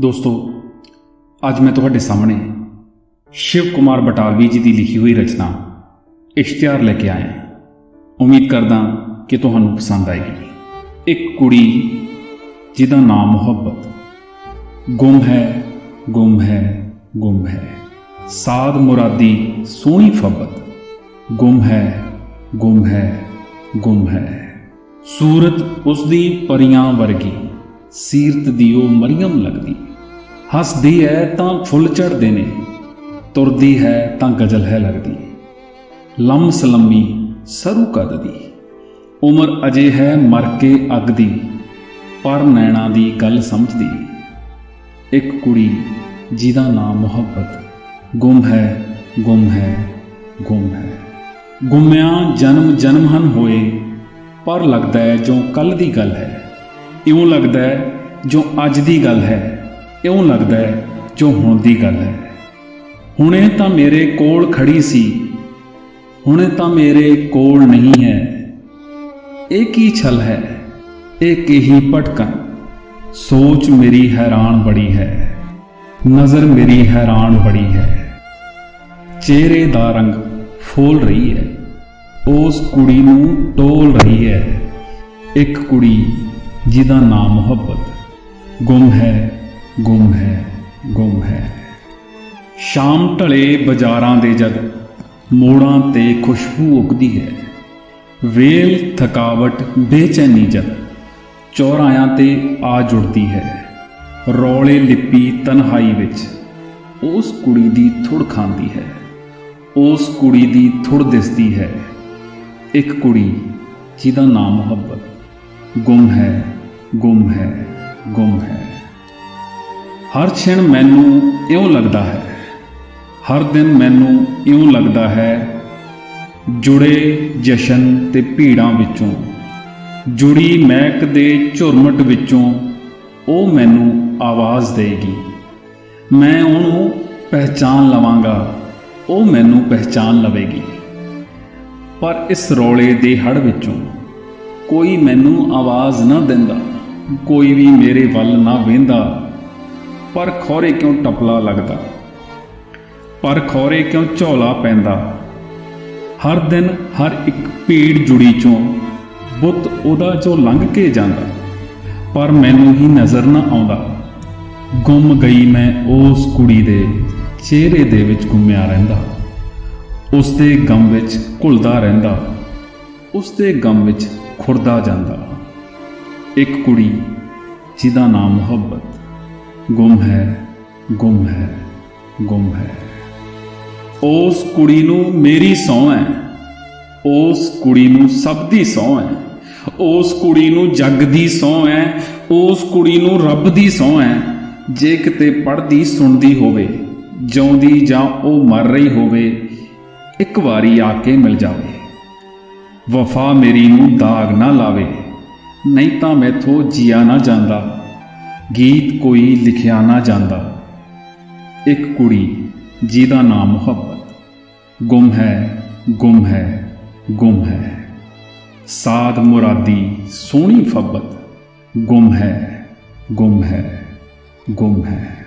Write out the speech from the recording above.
ਦੋਸਤੋ, ਅੱਜ ਮੈਂ ਤੁਹਾਡੇ ਸਾਹਮਣੇ ਸ਼ਿਵ ਕੁਮਾਰ ਬਟਾਲਵੀ ਜੀ ਦੀ ਲਿਖੀ ਹੋਈ ਰਚਨਾ ਇਸ਼ਤਿਹਾਰ ਲੈ ਕੇ ਆਇਆ ਉਮੀਦ ਕਰਦਾ ਕਿ ਤੁਹਾਨੂੰ ਪਸੰਦ ਆਏਗੀ। ਇੱਕ ਕੁੜੀ ਜਿਹਦਾ ਨਾਮ ਮੁਹੱਬਤ। ਗੁੰਮ ਹੈ ਗੁੰਮ ਹੈ ਗੁੰਮ ਹੈ। ਸਾਦ ਮੁਰਾਦੀ ਸੋਹਣੀ ਫੱਬਤ। ਗੁੰਮ ਹੈ ਗੁੰਮ ਹੈ ਗੁੰਮ ਹੈ। ਸੂਰਤ ਉਸ ਦੀ ਪਰੀਆਂ ਵਰਗੀ, ਸੀਰਤ ਦੀ ਉਹ ਮਰੀਮ ਲੱਗਦੀ। ਹੱਸਦੀ ਹੈ ਤਾਂ ਫੁੱਲ ਝੜਦੇ ਨੇ, ਤੁਰਦੀ ਹੈ ਤਾਂ ਗਜ਼ਲ ਹੈ ਲੱਗਦੀ। ਲੰਮ ਸਲੰਮੀ ਸਰੂ ਕਦ ਦੀ ਉਮਰ ਅਜੇ ਹੈ ਮਰ ਕੇ ਅੱਗ ਦੀ ਪਰ ਨੈਣਾ ਦੀ ਗੱਲ ਸਮਝਦੀ। ਇੱਕ ਕੁੜੀ ਜਿਹਦਾ ਨਾਮ ਮੁਹੱਬਤ, ਗੁੰਮ ਹੈ ਗੁੰਮ ਹੈ ਗੁੰਮ ਹੈ। ਗੁੰਮਿਆਂ ਜਨਮ ਜਨਮ ਹਨ ਹੋਏ, ਪਰ ਲੱਗਦਾ ਹੈ ਜੋ ਕੱਲ ਦੀ ਗੱਲ ਹੈ। ਇਉਂ ਲੱਗਦਾ ਹੈ ਜੋ ਅੱਜ ਦੀ ਗੱਲ ਹੈ। ਇਉਂ ਲੱਗਦਾ ਹੈ ਜੋ ਹੁਣ ਦੀ ਗੱਲ ਹੈ। ਹੁਣੇ ਤਾਂ ਮੇਰੇ ਕੋਲ ਖੜੀ ਸੀ, ਹੁਣੇ ਤਾਂ ਮੇਰੇ ਕੋਲ ਨਹੀਂ ਹੈ। ਇਹ ਕੀ ਛਲ ਹੈ? ਇਹ ਕਿਹੀ ਭਟਕਣ? ਸੋਚ ਮੇਰੀ ਹੈਰਾਨ ਬੜੀ ਹੈ, ਨਜ਼ਰ ਮੇਰੀ ਹੈਰਾਨ ਬੜੀ ਹੈ। ਚਿਹਰੇ ਦਾ ਰੰਗ ਫੋਲ ਰਹੀ ਹੈ, ਉਸ ਕੁੜੀ ਨੂੰ ਟੋਲ ਰਹੀ ਹੈ। ਇੱਕ ਕੁੜੀ ਜਿਹਦਾ ਨਾਮ ਮੁਹੱਬਤ, ਗੁੰਮ ਹੈ ਗੁੰਮ ਹੈ ਗੁੰਮ ਹੈ। ਸ਼ਾਮ ਢਲੇ ਬਾਜ਼ਾਰਾਂ ਦੇ ਜਦ ਮੋੜਾਂ ਤੇ ਖੁਸ਼ਬੂ ਉਗਦੀ ਹੈ, ਵੇਲ ਥਕਾਵਟ ਬੇਚੈਨੀ ਜਦ ਚੌਰਾਇਆਂ ਤੇ ਆ ਜੁੜਦੀ ਹੈ, ਰੌਲੇ ਲਿਪੀ ਤਨਹਾਈ ਵਿੱਚ ਉਸ ਕੁੜੀ ਦੀ ਥੁੜ ਖਾਂਦੀ ਹੈ, ਉਸ ਕੁੜੀ ਦੀ ਥੁੜ ਦਿਸਦੀ ਹੈ। ਇੱਕ ਕੁੜੀ ਜਿਹਦਾ ਨਾਮ ਮੁਹੱਬਤ, ਗੁੰਮ ਹੈ ਗੁੰਮ ਹੈ ਗੁੰਮ ਹੈ। ਹਰ ਛਿਣ ਮੈਨੂੰ ਇਉਂ ਲੱਗਦਾ ਹੈ। ਹਰ ਦਿਨ ਮੈਨੂੰ ਇਉਂ ਲੱਗਦਾ ਹੈ। ਜੁੜੇ ਜਸ਼ਨ ਤੇ ਭੀੜਾਂ ਵਿੱਚੋਂ, ਜੁੜੀ ਮਹਿਕ ਦੇ ਝੁਰਮਟ ਵਿੱਚੋਂ ਉਹ ਮੈਨੂੰ ਆਵਾਜ਼ ਦੇਗੀ। ਮੈਂ ਉਹਨੂੰ ਪਹਿਚਾਨ ਲਵਾਂਗਾ, ਉਹ ਮੈਨੂੰ ਪਹਿਚਾਨ ਲਵੇਗੀ। ਪਰ ਇਸ ਰੌਲੇ ਦੇ ਹੜ ਵਿੱਚੋਂ ਕੋਈ ਮੈਨੂੰ ਆਵਾਜ਼ ਨਾ ਦਿੰਦਾ, ਕੋਈ ਵੀ ਮੇਰੇ ਵੱਲ ਨਾ ਵੇਂਦਾ ਪਰ ਖੋਰੇ ਕਿਉਂ ਟਪਲਾ ਲੱਗਦਾ? ਪਰ ਖੋਰੇ ਕਿਉਂ ਝੋਲਾ ਪੈਂਦਾ? ਹਰ ਦਿਨ ਹਰ ਇੱਕ ਭੀੜ ਜੁੜੀ ਚੋਂ ਬੁੱਤ ਉਹਦਾ ਜੋ ਲੰਘ ਕੇ ਜਾਂਦਾ। ਪਰ ਮੈਨੂੰ ਹੀ ਨਜ਼ਰ ਨਾ ਆਉਂਦਾ। ਗੁੰਮ ਗਈ ਮੈਂ ਉਸ ਕੁੜੀ ਦੇ ਚਿਹਰੇ ਦੇ ਵਿੱਚ ਗੁੰਮਿਆ ਰਹਿੰਦਾ। ਉਸ ਦੇ ਗਮ ਵਿੱਚ ਘੁਲਦਾ ਰਹਿੰਦਾ। ਉਸ ਦੇ ਗਮ ਵਿੱਚ ਖੁਰਦਾ ਜਾਂਦਾ। ਇੱਕ ਕੁੜੀ ਜਿਹਦਾ ਨਾਮ ਮੁਹੱਬਤ ਗੁੰਮ ਹੈ ਗੁੰਮ ਹੈ ਗੁੰਮ ਹੈ। ਉਸ ਕੁੜੀ ਨੂੰ ਮੇਰੀ ਸਹੁੰ ਹੈ। ਉਸ ਕੁੜੀ ਨੂੰ ਸਭ ਦੀ ਸਹੁੰ ਹੈ। ਉਸ ਕੁੜੀ ਨੂੰ ਜੱਗ ਦੀ ਸਹੁੰ ਹੈ। ਉਸ ਕੁੜੀ ਨੂੰ ਰੱਬ ਦੀ ਸਹੁੰ ਹੈ। ਜੇ ਕਿਤੇ ਪੜਦੀ ਸੁਣਦੀ ਹੋਵੇ, ਜਿਉਂਦੀ ਜਾਂ ਉਹ ਮਰ ਰਹੀ ਹੋਵੇ, ਇੱਕ ਵਾਰੀ ਆ ਕੇ ਮਿਲ ਜਾਵੇ। ਵਫਾ ਮੇਰੀ ਨੂੰ ਦਾਗ ਨਾ ਲਾਵੇ। ਨਹੀਂ ਤਾਂ ਮੈਥੋਂ ਜੀਆ ਨਾ ਜਾਂਦਾ। ਗੀਤ ਕੋਈ ਲਿਖਿਆ ਨਾ ਜਾਂਦਾ। ਇੱਕ ਕੁੜੀ, ਜਿਹਦਾ ਨਾਮ ਮੁਹੱਬਤ। ਗੁੰਮ ਹੈ ਗੁੰਮ ਹੈ ਗੁੰਮ ਹੈ। ਸਾਦ ਮੁਰਾਦੀ ਸੋਹਣੀ ਫੱਬਤ। ਗੁੰਮ ਹੈ ਗੁੰਮ ਹੈ ਗੁੰਮ ਹੈ।